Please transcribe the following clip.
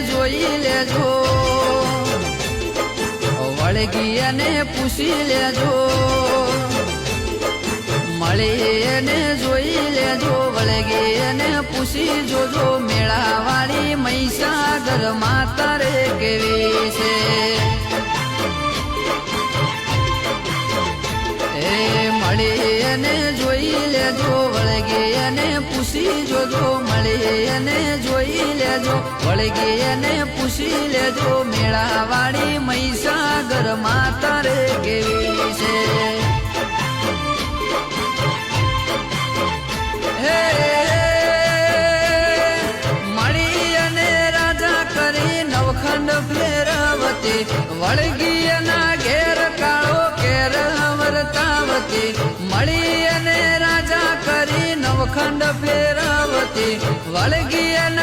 જોઈ લેજો. વળગી પૂછી લેજો. મળી જોઈ લેજો. વળગી પૂછી જોજો. મેળાવાળી મહીસાગર માતરે કેવી છે? એ મળી જોઈ લેજો. વળગી એને પૂછી જોજો. મળી એને જોઈ લેજો વળગી અને પૂછી લેજો, મેળાવાળી મહીસાગર માતા રે કેવી છે? મળી અને રાજા કરી નવખંડ ફેરવતી વળગી એના ઘેર કાળો મળી અને રાજા કરી નવખંડ ફેરવતી વળગી એના ઘેર